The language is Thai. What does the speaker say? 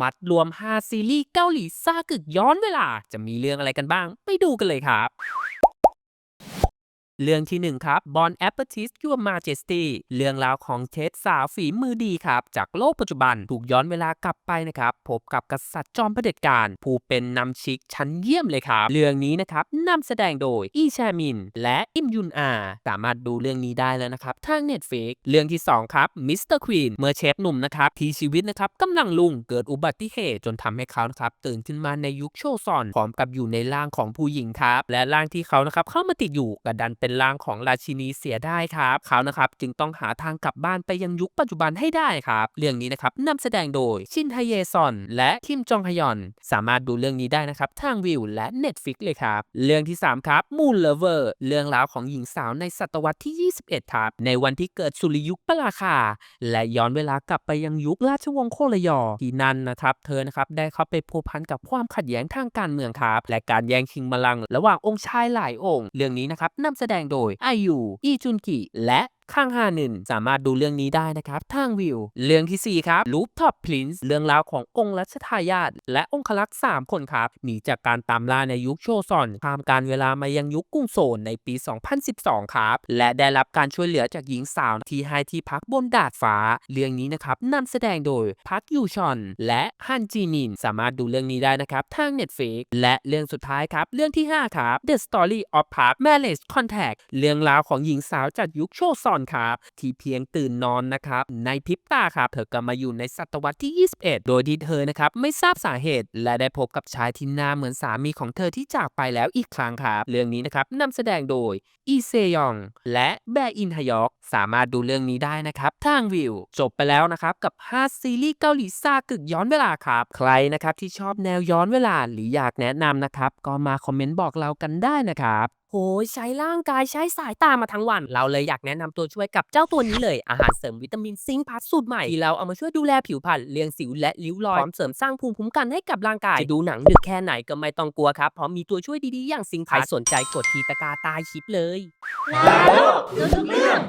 มัดรวม 5 ซีรีส์เกาหลีซากึกย้อนเวลา จะมีเรื่องอะไรกันบ้าง ไปดูกันเลยครับ เรื่องที่ 1 ครับ Bon Appetit Your Majesty เรื่องราวของเทสสาวฝีมือดีครับ จากโลกปัจจุบันถูกย้อนเวลากลับไปนะครับ พบกับกษัตริย์จอมเผด็จการ ผู้เป็นนำชิกชั้นเยี่ยมเลยครับ เรื่องนี้นะครับนำแสดงโดยอีแชมิน และอิมยุนอา สามารถดูเรื่องนี้ได้แล้วนะครับ ทาง Netflix เรื่องที่ 2 ครับ Mr. Queen เมื่อเชฟหนุ่มนะครับที่ชีวิตนะครับกำลังลุงเกิดอุบัติเหตุจนทำให้เขานะครับตื่นขึ้นมาในยุคโชซอนพร้อมกับอยู่ในร่างของผู้หญิงครับและร่างที่เขานะครับเข้ามาติดอยู่ก็ดันเป็นร่างของราชินีเสียได้ครับเขานะครับจึงต้องหาทางกลับบ้านไปยังยุคปัจจุบันให้ได้ครับ เรื่องนี้นะครับนำแสดงโดยชินไทเยซอน และคิมจองฮยอน สามารถดูเรื่องนี้ได้นะครับทางวิวและ Netflix เลยครับ เรื่องที่ 3 ครับ Moon Lover เรื่องราวของหญิงสาวในศตวรรษที่ 21 ครับ ในวันที่เกิดสุริยุปราคา และย้อนเวลากลับไปยังยุคราชวงศ์โคลยอที่นั่นนะครับ เธอนะครับได้เข้าไปพัวพันกับความขัดแย้งทางการเมืองครับ และการแย่งชิงบัลลังก์ระหว่างองค์ชายหลายองค์ เรื่องนี้นะครับนำแสดงโดยไอยูอีจุนกิ และ ข้างฮาหนึ่นสามารถดูเรื่องนี้ได้นะครับ ทางวิว เรื่องทีสี่4 ครับ Rooftop Prince เรื่องราวขององค์รัชทายาทและองคลักษ์3คนครับ หนีจากการตามล่าในยุคโชซอนข้ามการเวลามายังยุคกรุงโซลในปี 2012 ครับ และได้รับการช่วยเหลือจากหญิงสาวที่ให้ที่พักบนดาดฟ้า เรื่องนี้นะครับนำแสดงโดยพักยูชอน และฮันจีมิน สามารถดูเรื่องนี้ได้นะครับทาง Netflix และเรื่องสุดท้ายครับ เรื่องที่ 5 ครับ The Story of Park Marriage Contact เรื่องราวของหญิงสาวจากยุคโชซอนครับ ที่เพียงตื่นนอนนะครับ ในพริบตาครับ เธอก็มาอยู่ในศตวรรษที่ 21 โดยที่เธอนะครับไม่ทราบสาเหตุ และได้พบกับชายที่หน้าเหมือนสามีของเธอที่จากไปแล้วอีกครั้งครับ เรื่องนี้นะครับนำแสดงโดยอีเซยอง และแบอินฮยอก สามารถดูเรื่องนี้ได้นะครับ ทางวิว จบไปแล้วนะครับ กับ 5 ซีรีส์เกาหลีซ่ากึกย้อนเวลาครับ ใครนะครับที่ชอบแนวย้อนเวลาหรืออยากแนะนำนะครับ ก็มาคอมเมนต์บอกเรากันได้นะครับโหยใช้ร่างกายใช้สายตามาทั้งวัน เราเลยอยากแนะนำตัวช่วยกับเจ้าตัวนี้เลย อาหารเสริมวิตามินซิงค์พัสสูตรใหม่ที่เราเอามาช่วยดูแลผิวพรรณเลี้ยงสิวและริ้วรอยพร้อมเสริมสร้างภูมิคุ้มกันให้กับร่างกาย จะดูหนังดึกแค่ไหนก็ไม่ต้องกลัวครับ เพราะมีตัวช่วยดีๆ อย่างซิงค์พัสสนใจกดทีตะกร้าใต้คลิปเลยนาโลรู้ทุกเรื่อง